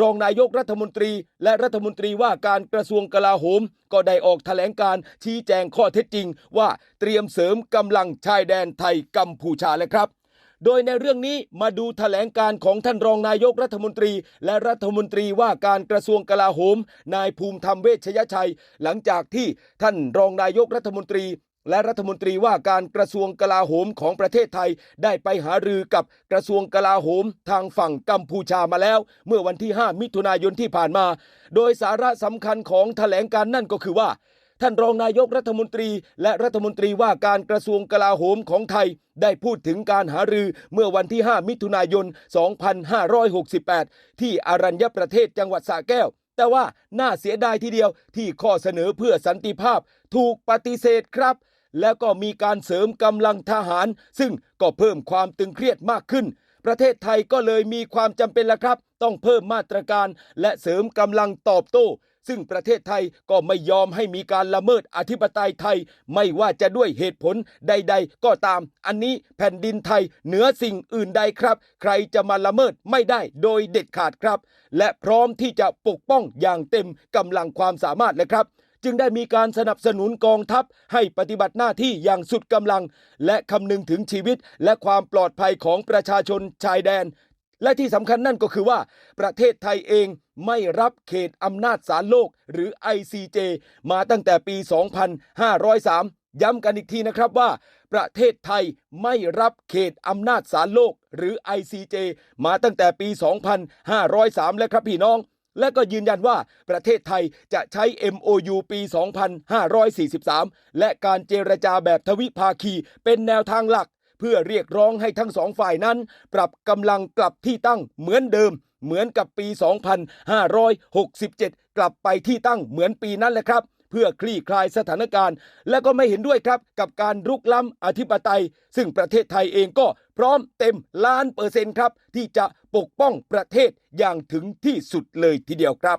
รองนายกรัฐมนตรี และรัฐมนตรีว่าการกระทรวงกลาโหม ก็ได้ออกแถลงการชี้แจงข้อเท็จจริง ว่าเตรียมเสริมกำลังชายแดนไทยกัมพูชาแล้วครับ โดยในเรื่องนี้มาดูแถลงการของท่านรองนายกรัฐมนตรี และรัฐมนตรีว่าการกระทรวงกลาโหม นายภูมิธรรมเวชยชัย หลังจากที่ท่านรองนายกรัฐมนตรี และรัฐมนตรีว่าการกระทรวงกลาโหมของประเทศไทยได้ไปหารือกับกระทรวงกลาโหมทางฝั่งกัมพูชามาแล้ว เมื่อวันที่ 5 มิถุนายนที่ผ่านมา โดยสาระสำคัญของแถลงการนั่นก็คือว่า ท่านรองนายกรัฐมนตรี และรัฐมนตรีว่าการกระทรวงกลาโหมของไทย ได้พูดถึงการหารือเมื่อวันที่ 5 มิถุนายน 2568 ที่อารัญญประเทศจังหวัดสระแก้วแต่ว่าน่าเสียดายทีเดียวที่ข้อเสนอเพื่อสันติภาพถูกปฏิเสธครับ แล้วก็มีการเสริมกำลังทหาร ซึ่งก็เพิ่มความตึงเครียดมากขึ้น ประเทศไทยก็เลยมีความจำเป็นละครับ ต้องเพิ่มมาตรการ และเสริมกำลังตอบโต้ ซึ่งประเทศไทยก็ไม่ยอมให้มีการละเมิดอธิปไตยไทย ไม่ว่าจะด้วยเหตุผลใด ๆ ก็ตาม อันนี้แผ่นดินไทยเหนือสิ่งอื่นใดครับ ใครจะมาละเมิดไม่ได้โดยเด็ดขาดครับ และพร้อมที่จะปกป้องอย่างเต็มกำลังความสามารถเลยครับ จึงได้มีการสนับสนุนกองทัพให้ปฏิบัติหน้าที่อย่างสุดกำลัง และคำนึงถึงชีวิตและความปลอดภัยของประชาชนชายแดน และที่สำคัญนั่นก็คือว่า ประเทศไทยเองไม่รับเขตอำนาจศาลโลกหรือ ICJ มาตั้งแต่ปี 2503ย้ำกันอีกทีนะครับว่า ประเทศไทยไม่รับเขตอำนาจศาลโลก หรือ ICJ มาตั้งแต่ปี 2503 แล้วครับพี่น้อง และก็ยืนยันว่าประเทศไทยจะใช้ MOU ปี 2543 และการเจรจาแบบทวิภาคีเป็นแนวทางหลัก เพื่อเรียกร้องให้ทั้งสองฝ่ายนั้น ปรับกำลังกลับที่ตั้งเหมือนเดิม เหมือนกับปี 2567 กลับไปที่ตั้งเหมือนปีนั้นแหละครับ เพื่อคลี่คลายสถานการณ์ และก็ไม่เห็นด้วยครับกับการรุกล้ำอธิปไตย ซึ่งประเทศไทยเองก็พร้อมเต็มล้านเปอร์เซ็นต์ครับ ที่จะปกป้องประเทศอย่างถึงที่สุดเลยทีเดียวครับ